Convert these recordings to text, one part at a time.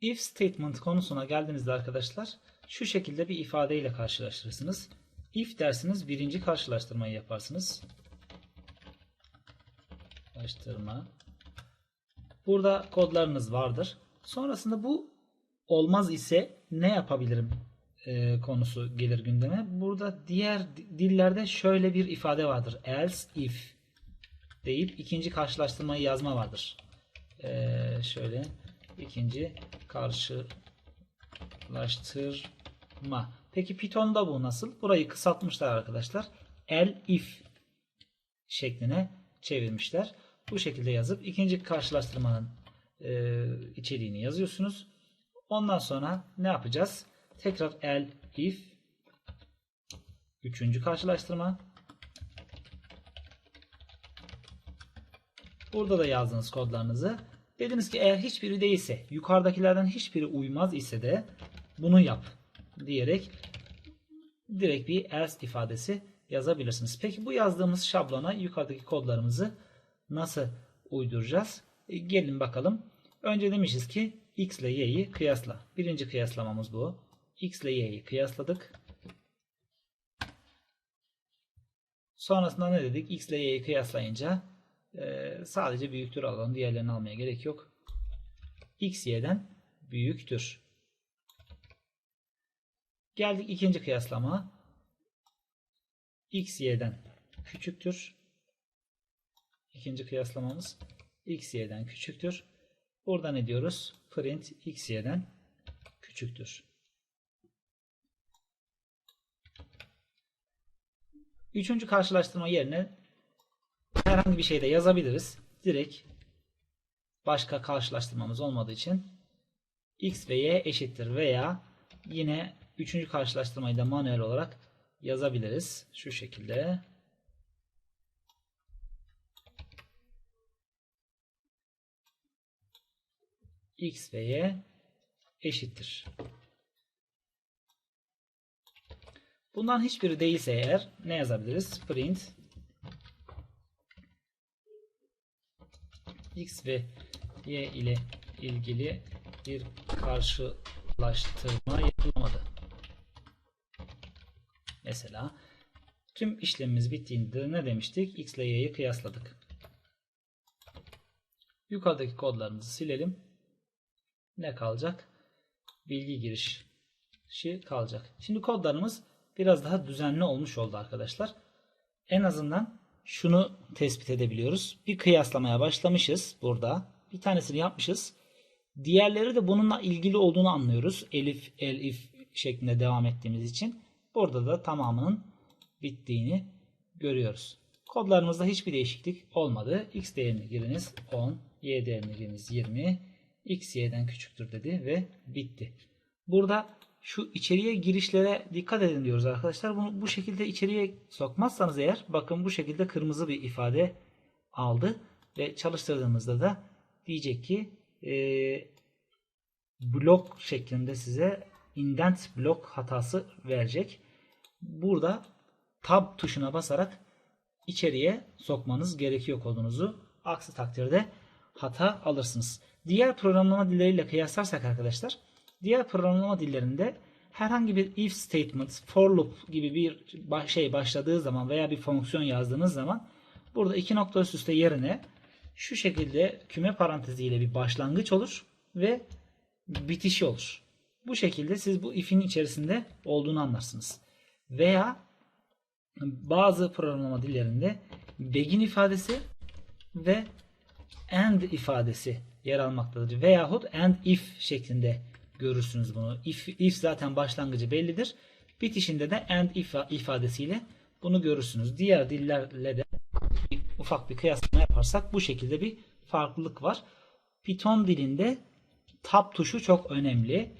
If statement konusuna geldiğinizde arkadaşlar şu şekilde bir ifadeyle karşılaştırırsınız. If dersiniz birinci karşılaştırmayı yaparsınız. Karşılaştırma. Burada kodlarınız vardır. Sonrasında bu olmaz ise ne yapabilirim e, konusu gelir gündeme. Burada diğer di- dillerde şöyle bir ifade vardır. Else if deyip ikinci karşılaştırmayı yazma vardır. E, şöyle ikinci karşılaştırma. Peki Python'da bu nasıl? Burayı kısaltmışlar arkadaşlar. El if şekline çevirmişler. Bu şekilde yazıp ikinci karşılaştırmanın e, içeriğini yazıyorsunuz. Ondan sonra ne yapacağız? Tekrar el if üçüncü karşılaştırma. Burada da yazdığınız kodlarınızı. Dediniz ki eğer hiçbiri değilse, yukarıdakilerden hiçbiri uymaz ise de bunu yap diyerek direkt bir else ifadesi yazabilirsiniz. Peki bu yazdığımız şablona yukarıdaki kodlarımızı nasıl uyduracağız? E, gelin bakalım. Önce demişiz ki x ile y'yi kıyasla. Birinci kıyaslamamız bu. x ile y'yi kıyasladık. Sonrasında ne dedik? x ile y'yi kıyaslayınca e, sadece büyüktür alalım. Diğerlerini almaya gerek yok. x y'den büyüktür. Geldik ikinci kıyaslama. x y'den küçüktür. İkinci kıyaslamamız x y'den küçüktür. Burada ne diyoruz? Print x y'den küçüktür. Üçüncü karşılaştırma yerine herhangi bir şey de yazabiliriz. Direkt başka karşılaştırmamız olmadığı için x ve y eşittir veya yine üçüncü karşılaştırmayı da manuel olarak yazabiliriz. Şu şekilde. x ve y eşittir. Bundan hiçbiri değilse eğer ne yazabiliriz? Print x ve y ile ilgili bir karşılaştırma yapılmadı. Mesela tüm işlemimiz bittiğinde ne demiştik? X ile y'yi kıyasladık. Yukarıdaki kodlarımızı silelim. Ne kalacak? Bilgi girişi kalacak. Şimdi kodlarımız biraz daha düzenli olmuş oldu arkadaşlar. En azından şunu tespit edebiliyoruz. Bir kıyaslamaya başlamışız burada. Bir tanesini yapmışız. Diğerleri de bununla ilgili olduğunu anlıyoruz. Elif, elif şeklinde devam ettiğimiz için. Burada da tamamının bittiğini görüyoruz. Kodlarımızda hiçbir değişiklik olmadı. X değerini giriniz 10, Y değerini giriniz 20, X Y'den küçüktür dedi ve bitti. Burada şu içeriye girişlere dikkat edin diyoruz arkadaşlar. Bunu bu şekilde içeriye sokmazsanız eğer bakın bu şekilde kırmızı bir ifade aldı ve çalıştırdığımızda da diyecek ki e, blok şeklinde size indent blok hatası verecek. Burada tab tuşuna basarak içeriye sokmanız gerekiyor kodunuzu. Aksi takdirde hata alırsınız. Diğer programlama dilleriyle kıyaslarsak arkadaşlar diğer programlama dillerinde herhangi bir if statement, for loop gibi bir şey başladığı zaman veya bir fonksiyon yazdığınız zaman burada iki nokta üst üste yerine şu şekilde küme paranteziyle bir başlangıç olur ve bitişi olur. Bu şekilde siz bu if'in içerisinde olduğunu anlarsınız. Veya bazı programlama dillerinde begin ifadesi ve end ifadesi yer almaktadır. Veyahut and if şeklinde görürsünüz bunu. If, if zaten başlangıcı bellidir. Bitişinde de and if ifadesiyle bunu görürsünüz. Diğer dillerle de ufak bir kıyaslama yaparsak bu şekilde bir farklılık var. Python dilinde tab tuşu çok önemli.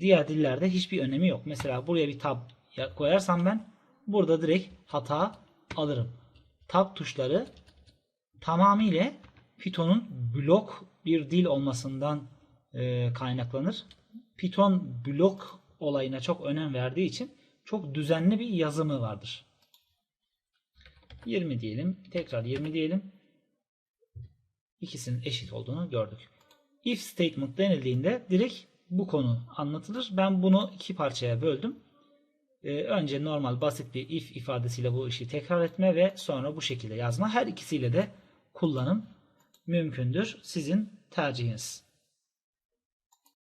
Diğer dillerde hiçbir önemi yok. Mesela buraya bir tab koyarsam ben burada direkt hata alırım. Tab tuşları tamamıyla Python'un blok bir dil olmasından e, kaynaklanır. Python blok olayına çok önem verdiği için çok düzenli bir yazımı vardır. 20 diyelim. Tekrar 20 diyelim. İkisinin eşit olduğunu gördük. if statement denildiğinde direkt bu konu anlatılır. Ben bunu iki parçaya böldüm. Ee, önce normal basit bir if ifadesiyle bu işi tekrar etme ve sonra bu şekilde yazma. Her ikisiyle de kullanım mümkündür. Sizin tercihiniz.